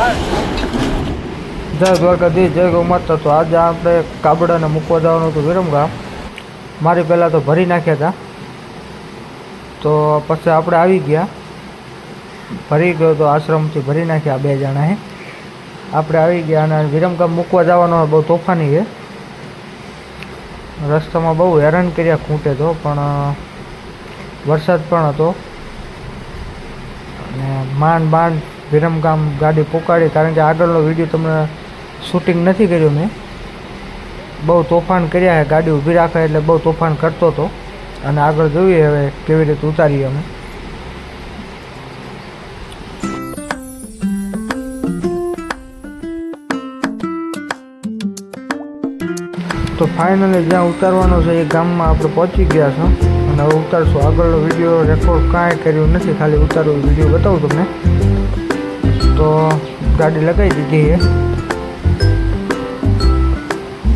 જય દ્વારકાધીશ, જય ગૌ માતા તો આજે આપણે કાબડાને મૂકવા જવાનું હતું વિરમગામ. મારી પહેલાં તો ભરી નાખ્યા હતા. તો પછી આપણે આવી ગયા. ભરી ગયો તો આશ્રમથી ભરી નાખ્યા બે જણાએ આપણે આવી ગયા અને વિરમગામ મૂકવા જવાનો બહુ તોફાની છે. રસ્તામાં બહુ હેરાન કર્યા ખૂંટે તો, પણ વરસાદ પણ હતો. અને માંડ માંડ વિરમગામ ગાડી પોકાડી. કારણ કે આગળનો વીડિયો તમને શૂટિંગ નથી કર્યું મેં. બહુ તોફાન કર્યા છે ગાડી ઊભી રાખે એટલે બહુ તોફાન કરતો હતો અને આગળ જોઈએ હવે કેવી રીતે ઉતારીએ અમે. તો ફાઇનલી જ્યાં ઉતારવાનું છે એ ગામમાં આપણે પહોંચી ગયા છો. અને હવે ઉતારશું. આગળનો વીડિયો રેકોર્ડ કાંઈ કર્યું નથી. ખાલી ઉતારવું વીડિયો બતાવું તમને. તો ગાડી લગાવી દીધી છે.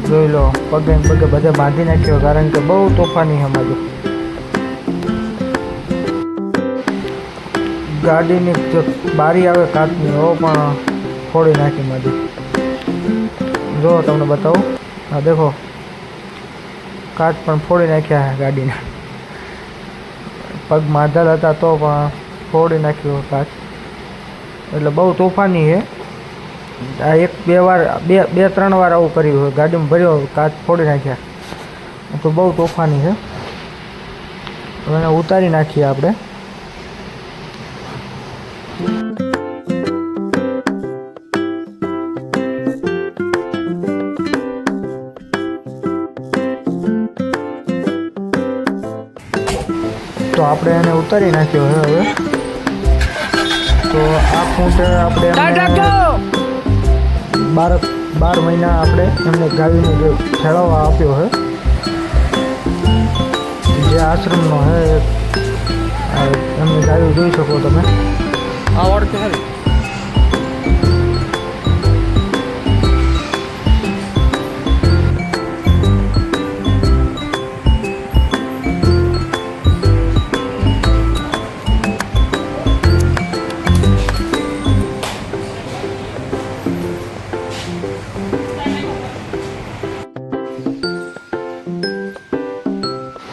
જોઈ લો, પગે ને પગે બધે બાંધી નાખ્યો, કારણ કે બહુ તોફાની છે અમારી. ગાડીની જે બારી આવે કાચની એવો પણ ફોડી નાખી મારી. જો, તમને બતાવું. હા દેખો, કાચ પણ ફોડી નાખ્યા છે ગાડીના. પગ માધલ હતા તો પણ ફોડી નાખ્યો કાચ. એટલે બહુ તોફાની છે. આ એક બે વાર, બે બે, ત્રણ વાર આવું કર્યું હોય ગાડીમાં ભર્યો, કાચ ફોડી નાખ્યા. તો બહુ તોફાની છે. એને ઉતારી નાખીએ આપણે. તો આપણે એને ઉતારી નાખ્યો હવે હવે. તો આ ફૂટ આપણે બાર બાર મહિના આપણે એમને ગાવીને જે ખેડવા આપ્યો છે જે આશ્રમનો છે એમની ગાડી જોઈ શકો તમે. આ વાળ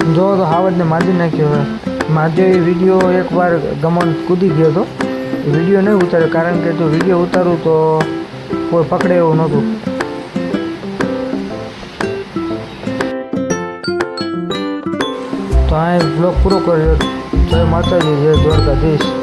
જો, તો હાવજને મારી નાખ્યો હવે. માજો એ વીડિયો એકવાર દમણ કૂદી ગયો હતો વીડિયો નહીં ઉતાર્યો, કારણ કે જો વીડિયો ઉતારું તો કોઈ પકડે એવું નહોતું. તો આ બ્લોગ પૂરો કર્યો જય માતાજી, જય દ્વારકાધીશ.